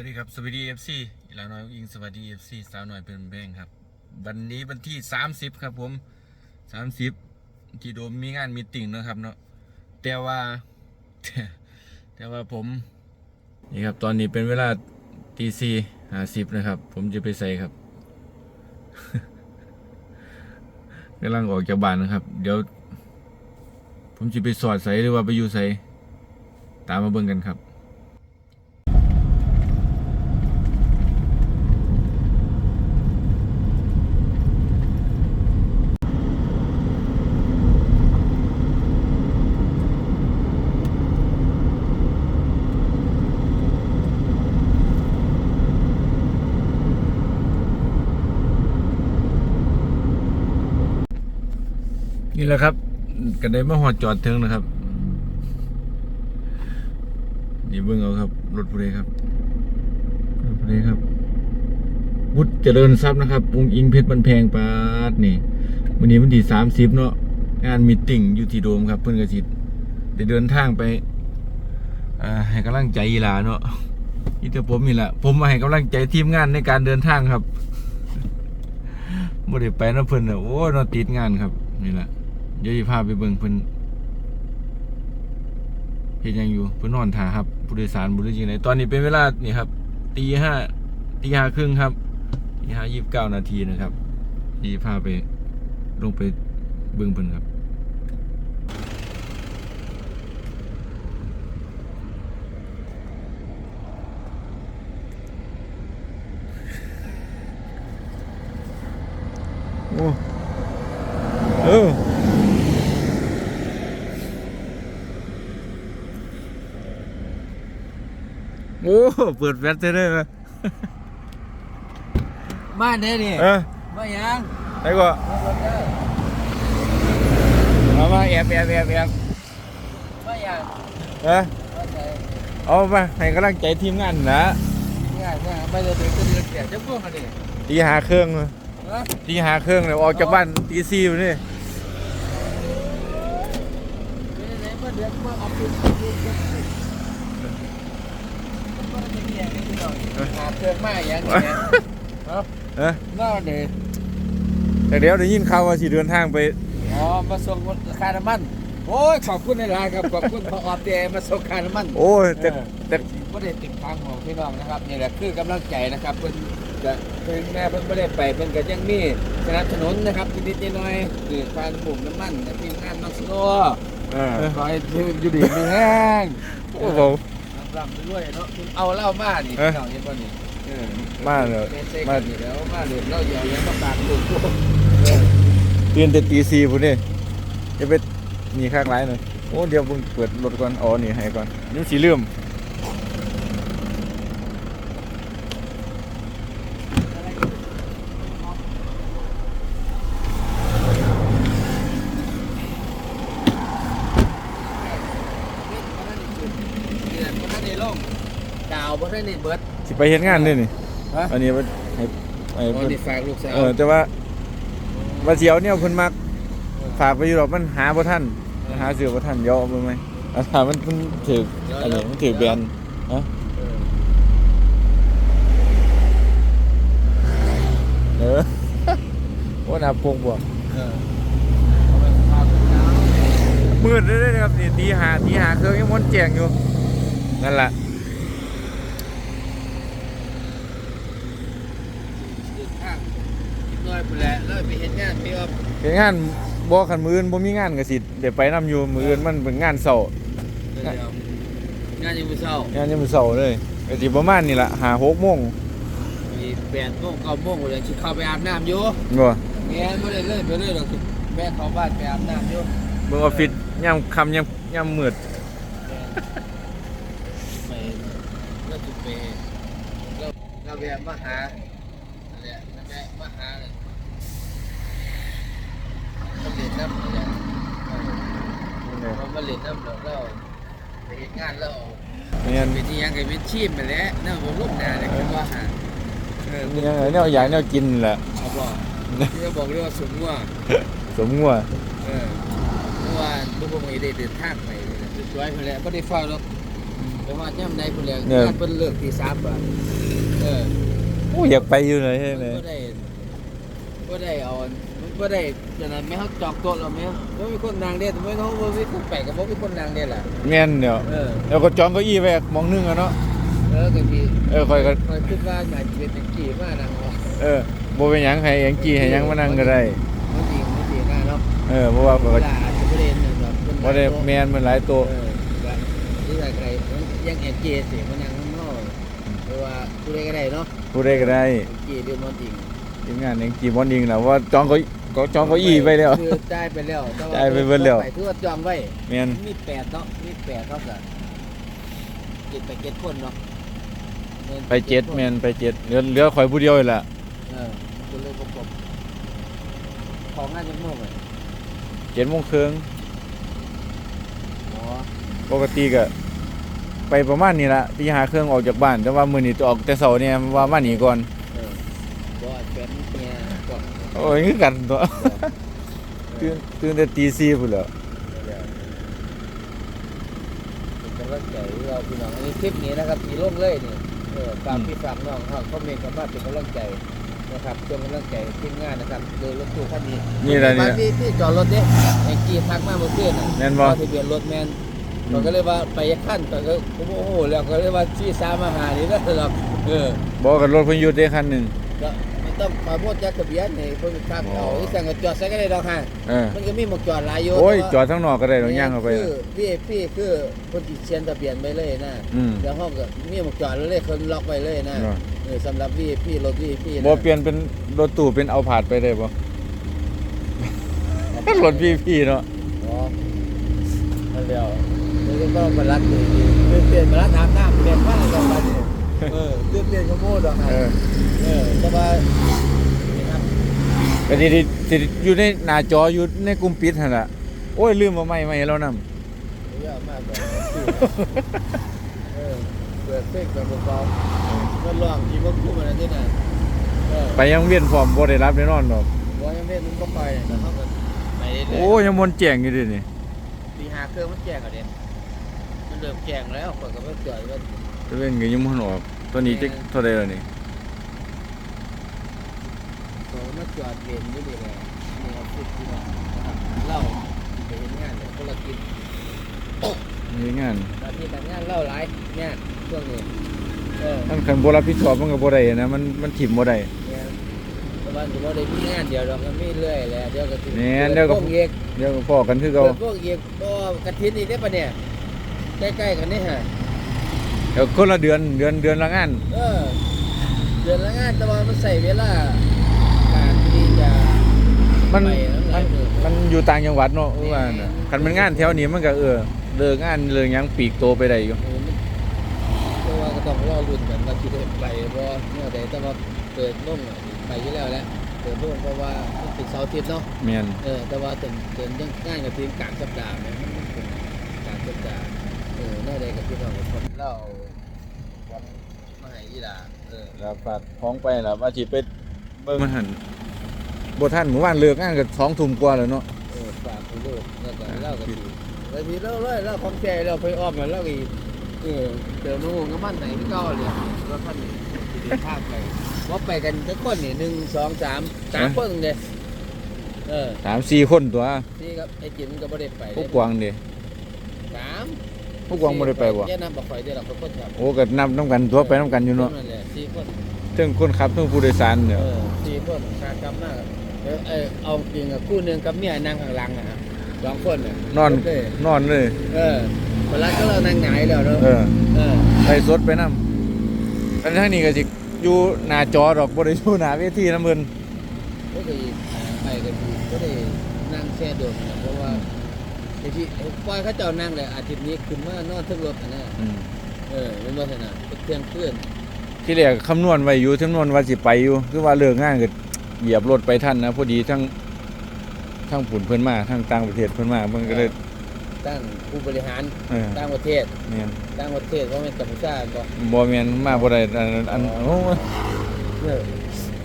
วัสดีครับสวัสดีเอฟซีอีลาน้อยอิงสวัสดีเอฟซีสาวน้อยเป็นเพลงครับวันนี้วันที่ 30 ครับผม30 ที่โดมมีงานมีติ่งนะครับเนาะแต่ว่าแต่ว่าผมนี่ครับตอนนี้เป็นเวลาตีสี่ห้าสิบนะครับ ผมจะไปใส่ครับกำลังออกจากบ้านนะครับ เดี๋ยว ผมจะไปสอดใส่หรือว่าไปอยู่ใส่ตามมาเบิ่งกันครับ นี่ แหละครับก็ไดมาหอดจอดถึงนะครับนี่เบิ่งเอาครับรถผู้ใดครับรถผู้ใดครับวุฒิเจริญทรัพย์นะครับปุงอิงเพชรบันแพงปาดนี่วันนี้วันที่สามสิบเนาะงานมีตติ้งอยู่ที่โดมครับเพื่อนกระชิดได้เดินทางไปอ่าให้กำลังใจอีหลาเนาะนี่แต่ผมนี่แหละผมมาให้กำลังใจทีมงานในการเดินทางครับบ่ได้ไปนะเพิ่นเน่ะโอ้เนาะติดงานครับนี่แหละ เดี๋ยวจะพาไปเบิ่งเพิ่นเพิ่นยังอยู่เพิ่นนอนท่าครับผู้โดยสารบ่รู้จังไดตอนนี้เป็นเวลานี่ครับตีห้าตีห้าครึ่งครับตีห้ายี่สิบเก้านาทีนะครับดีพาไปลงไปเบิ่งเพิ่นครับ โอ้เออ โอ้เปิดแฟลชได้เลยมาเด้นี่เออมายังไอ้ก็เอามาแอบแอบแอบแอบมายังเออมาใส่เอามาให้กำลังใจทีมงานนะง่ายง่ายไม่ได้เป็นคนเดือดแก่จะพวกเขาดิตีหาเครื่องเลยฮะตีหาเครื่องเลยออกจากบ้านตีสี่ไปนี่ไม่ได้ไหนมาเดือดมาเอาปืนปืนปืนปืนมันจะมีอย่างนี้พี่น้องหา เครื่องมาอย่างนี้เออน่าเดแต่เดี๋ยวได้ยินข่าวว่าสิเดินทางไปอ๋อมาส่งคาน้ำมันโอ้ยขอบคุณในไลน์ครับขอบคุณพอออบเดมาส่งคาน้ำมันโอ้ยแต่แต่ก็ได้ติดทางของพี่น้องนะครับนี่แหละคือกำลังใจนะครับเพิ่นจะเพิ่นแม่เพิ่นไม่ได้ไปเพิ่นก็ยังมีสนับสนุนนะครับนิดๆหน่อยๆคือการบุ่มน้ำมันทีมงานน้องสโนว์เออคอยอยู่ดีมีแห้งโอ้โห รำไปด้วยเนาะเอาเหล้ามาดิเอ๊ะพี่น้องเห็นป่ะนี่เออมาเลย เป็นเซ็กมากันอยู่แล้วมาเดือดเหล้าเดียวยังมาปากลูกพวกตื่นแต่ตีสี่พุ่นนี่จะไปมีข้างไรหน่อยโอ้เดี๋ยวเพิ่งเปิดรถก่อนอ๋อนี่ให้ก่อนนี่สีเหลื่อม เดือดบ่ทันได้ลงดาว บ่ทันได้เบิด สิไปเห็นงานด้วยนี่ ฮะ อันนี้ว่าให้ให้โอ้เพิ่นนี่ฝากลูกสาวเออแต่ว่าว่าเสียวเนี่ยเพิ่นมักฝากไปอยู่หรอกมันหาบ่ทันมันหาซื้อบ่ทันเดี๋ยวเอาไปไหมอาถามมันมันถืออันนี้มันถือแบรนด์ฮะเออเออ ว่าน่าพงบ่ เออเอาไปฝากลูกสาวมืดเลยนะครับนี่ตีหาตีหาเครื่องยังมันแจ้งอยู่นั่นล่ะ เดินทาง อีกหน่อยพุ่นแหละเลยไปเฮ็ดงานพี่อ๊อฟเฮ็ดงานบ่คันมื้ออื่นบ่มีงานก็สิเดี๋ยวไปนํอยู่มื้ออื่นมันเป็นงานเช้าเดี๋ยวงานยังมื้อเช้างานยามมื้อเช้าเลยก็สิประมาณนี้ล่ะ5 6โมงมี8โมง9โมงพุ่นแหละสิเข้าไปอาบน้ำอยู่บ่แม่นบ่ได้เลยไปเลยดอกแม่เข้าบ้านไปอาบน้ำอยู่เบิ่งออฟฟิศยามค่ำยามยามมืดไปแล้วสิไปแล้วแล้วแวะมาหานั่นแหละแล้วแวะมาหาเลยมาเล่ น้ำนั่นแหละเออเรามาเล่นน้ำเราเราไปเห็นงานเราแม่นเป็นที่ยังไงเป็นชีพไปแล้วเนี่ยผมลูกนาเลยคือว่าหาเออมีหยังไงแนวอยากแนวกินแหละเอาบอกที่จะบอกเรียกว่าสมว่าสมงัวเออเมื่อวานลูกผมได้เดินทางไปเลยนะสวยไปแล้วก็ได้เฝ้าแล้วไปว่าย่ำใดคนเดียวเนี่ยงานเพิ่นเลิกตีสามป่ะเออโอ้อยากไปอยู่เลยใช่ไหมก็ได้ก็ได้เอา ก็ได้อย่างนั้นไม่เขาจอกโต๊ะเราไหมว่ามีคนนางเด่นไม่ต้องว่ามีคนแปลกกับว่ามีคนนางเด่นล่ะแม่นเดี๋ยวเออแล้วก็จองเก้าอี้ไว้มองนึงอะเนาะเออก็มีเออคอยก็คอยคิดว่าอยากจะเป็นกี่มากนางว่าเออบ่เป็นหยังให้หยังกี้ให้หยังมานั่งก็ได้มันดีมันดีหน้าเนาะเออเพราะว่าเวก็ลาอาจจะไม่ได้หนึ่งแบบคนบ่ได้แม่นมันหลายตัวเออก็ที่ใครใครยังแอนเจเสียมันยังข้างนอกเพราะว่าผู้ใดก็ได้เนาะผู้ใดก็ได้เอนเจเรื่องมันจริงทีมงานหยังกี้บ่นิ่งแล้วว่าจองเก็ ก็จองเก้าอี้ไว้แล้ว คือจ่ายไปแล้วแต่ว่จ่ายไปเบิดแล้วไปคือว่าจองไว้แม่นมีแปดเนาะมีแปดเท่ากับเจ็ดไปเจ็ดคนเนาะไปเจ็ดแม่นไปเจ็ดเหลือเหลือข่อยผู้เดียวนี่ล่ะเออคุณเลยประกบของงานยังโม่เลย7โมงครึ่งอ๋อปกติก็ไปประมาณนี้ละตีหาเครื่องออกจากบ้าน แต่ว่ามื้อนี้จะออกแต่เช้าเนี่ยว่ามานี่ก่อน เออบ่แฟนเนี่ยก่อน โอ้ยคือกันตัวตื่นตื่นแต่ตี4พุ่นแหล้วเป็นกำลังใจให้เราพี่น้องอันนี้คลิปนี้นะครับที่ลงเลยนี่เออฝากพี่ฝากน้องเขาคอมเมนต์กันมาเป็นกำลังใจนะครับช่วงกำลังใจทีมงานนะครับโดยรถตู้คันนี้นี่แหละนี่บางที่ที่จอดรถเนี่ยไอ้กี้ทักมาเมื่อคืนน่ะแม่นบ่ทะเบียนรถแมนเราก็เลยว่าไปยักขั้นแต่ก็โอ้โหแล้วก็เลยว่าชี้สามมาหานี่แล้วหรอกเออบอกกับรถเพิ่นหยุดได้คันหนึงก็ไม่ ต้องมาโมดจักทะเบียนนี่เพิ่นขับอ๋อเอาที่สั่งก็จอดใส่ก็ได้ดอกฮะเออมันก็มีหมอกจอดหลายอยู่โอ้ยแต่ว่าจอดทั้งนอกก็ได้ดอกย่างเข้าไป คือ VIP คือคนที่เชียนทะเบียนไปเลยนะอืม แล้วห้องก็มีหมอกจอดไว้เลยคนล็อกไว้เลยนะเนาะ เออสำหรับ VIP รถ VIP นะบ่เปลี่ยนเป็นรถตู้เป็นเอาผาดไปได้บ่ รถพี่พี่เนาะอ๋อนั่นเดียวแล้วก็มารัดอยู่ดีเปลี่ยนมารัดถามน้ำเปลี่ยนว่าอะไรกันมา เนี่ยเออเปลี่ยนเปลี่ยนขโมยดอกฮะเออเออแต่ว่านี่ครับก็สิได้สิอยู่ในหน้าจออยู่ในกลุ่มปิดหั่นล่ะโอ้ยลืมมาใหม่ใหม่แล้วนำเยอะมากเลยเออเปิดเพลงกับเบาๆก็ร้องที่มันคู่มันนี่นะเออไปยังเวียนพร้อมบ่ได้รับแน่นอนดอกว่ายังเล่นมันก็ไปแต่เขาก็ไปเรื่อยๆ โอ้ยยังมนต์แจ้งอยู่ดินี่ตีหาเครื่องมันแจงอะเด่นมันเริ่มแจงแล้วข่อยก็ไม่จ่อยว่าตะเว้นก็ยังบ่ทันออก ตัวนี้จักเท่าใดแล้วนี่ข่อยมาจอดเด่นอยู่ดีเลยนี่เอาพูดที่ว่านะครับเล่าไปเห็นงานเนี่ยคนละกินมีงานตอนที่ทำงานเล่าหลายงานช่วงนี้เออมันคันบ่รับผิดชอบมันก็บ่ได้นะมันมันถิ่มบ่ได้เนี่ยแต่ว่าถือว่าได้มีงานเดียวเราก็มีเรื่อยแหละเดี๋ยวก็ถึงแหน่เดี๋ยวก็พวกเอกเดี๋ยวก็พอกันคือเกิเก่าดพวกเอกก็กระถินอีกได้ปะเนี่ยใกล้ๆกันนี่ฮะเดี๋ยวคนละเดือนเดือนเดือนละงานเออเดือนละงานแต่ว่ามันใส่เวลาการที่จะมันไปแล้วหมัลานยมื้อมันอยู่ต่างจังหวัดเนาะคือว่าน่ะคันมันงานแถวนี้มันก็เออเลิกงานเลิกหยังปีกโตไปได้อยู่ เออมันเพราะว่าก็ต้องรอรุ่นกันว่าคิดไปบ่เนี่ยแต่แต่ว่าเปิดลงอะไปอยู่แล้วแหละเปิดลงเพราะว่ามันติดเสาร์อาทิตย์เนาะ แม่นเออแต่ว่าเติมเติมยังง่ายกับทีมกลางสัปดาห์เนี่ยมันเป็นกลางสัปดาห์ เออน่าได้กับพี่น้องคนเล่าวันมาให้ยีดาเออแล้วฝากท้องไปแล้วว่าสิไปเบิ่งมันหั่นบ่ทันหมู่บ้านเลิกงานก็2ทุ่มกว่าแล้วเนาะเออฝากคุณลูกแล้วก็เล่ากับทีแล้วทีเล่าเลยเล่าความใจเราไปอ้อมมาเล่าอีกเออเติมน้ำมันกับบ้านไหนที่เก่าเลยแล้วท่านนี่ที่ได้ภาพไปว่าไปกันทุกคนนี่หนึ่งสองสามสามคนเลยเออสามสี่คนตัวนี่ครับไอ้จิ๋มก็ไม่ได้ไปผู้กวางเด้สาม ผู้กวางบ่ได้ไปบ่แค่นำบักไฟได้หรอกคนครับโอ้ก็นับนํกันตัวไปนํกันอยู่เนาะนั่นแหละสี่คนทั้งคนขับทั้งผู้โดยสารเอเนี่ยอสี่คนการกำหน้าเออเออเอาจริงอะคู่หนึ่งกับเมียนั่งข้างหลังอะฮะสองคนอะนอนเลยนอนเลย เออเวลาก็เรานั่งหงายแล้วเนาะเออเออไปสดไปนํอันทางนี้ก็สิอยู่หน้าจอดอกบ่ได้อยู่หน้าเวทีนํเพิ่นก็เลยไปกันอยู่ก็ได้นั่งแช่โดดนะเพราะว่า ไอ้ที่ปล่อยเขาเจ้านั่งเลยอาทิตย์นี้ขึ้นมานอนทึกรถอะนะอืมเออเป็นว่าขนาดเที่ยงคืนที่แรกคำนวณไว้อยู่คำนวณว่าสิไปอยู่คือว่าเลิกงานก็เหยียบรถไปทันนะพอดีทั้งทั้งผุนเพิ่นมาทั้งต่างประเทศเพิ่นมาเพิ่นก็เลยตั้งผู้บริหารเออต่างประเทศแม่นต่างประเทศว่าเป็นกัมพูชาบ่บ่แม่นมาบ่ได้อันอันโอ้ เออ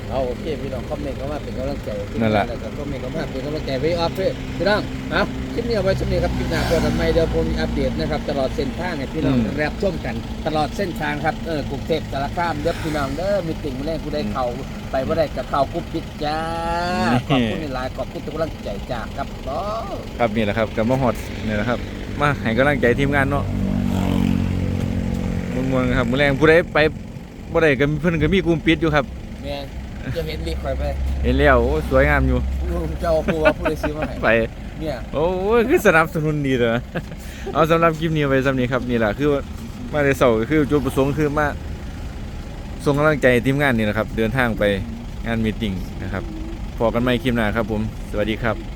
เอาโอเคพี่น้องคอมเมนต์เข้ามาเป็นกำลังใจนั่นแหละแล้วก็คอมเมนต์เข้ามาเป็นกำลังใจไปออฟเพื่อนพี่น้องเอา คลิปนี้เอาไว้ช่วงนี้ครับคลิปหน้าเปิดกันใหม่เดี๋ยวผมมีอัปเดตนะครับตลอดเส้นทางให้พี่น้องอืม แรบชมกัน ตลอดเส้นทางครับเออกรุงเทพสารคามเด้อพี่น้องเด้อมีติ่งมาแรงผู้ใดเข้าไปบ่ได้กับเข้ากรุ๊ปปิดจ้าขอบคุณในไลน์ขอบคุณทุกกำลังใจจากครับบอครับนี่แหละครับกับมาฮอดนี่แหละครับ มาให้กำลังใจทีมงานเนาะม่วนๆครับมื้อแรงผู้ใดไปบ่ได้ก็มีเพิ่นก็มีกลุ่มปิดอยู่ครับ แม่ จะเห็นลิฟต์ไปไปเห็นแล้วโอ้สวยงามอยู่เจ้าผู้ว่าผู้ใดซื้อมาให้ไป เนี่ยโอ้ยคือสนับสนุนดีเลยเอาสำหรับคลิปนี้ไว้สำนี้ครับนี่แหละคือว่ามาในเสาร์ก็คือจุดประสงค์คือมาส่งกำลังใจให้ทีมงานนี่แหละครับ เดินทางไปงานมีตติ้งนะครับพอกันใหม่คลิปหน้าครับผม สวัสดีครับ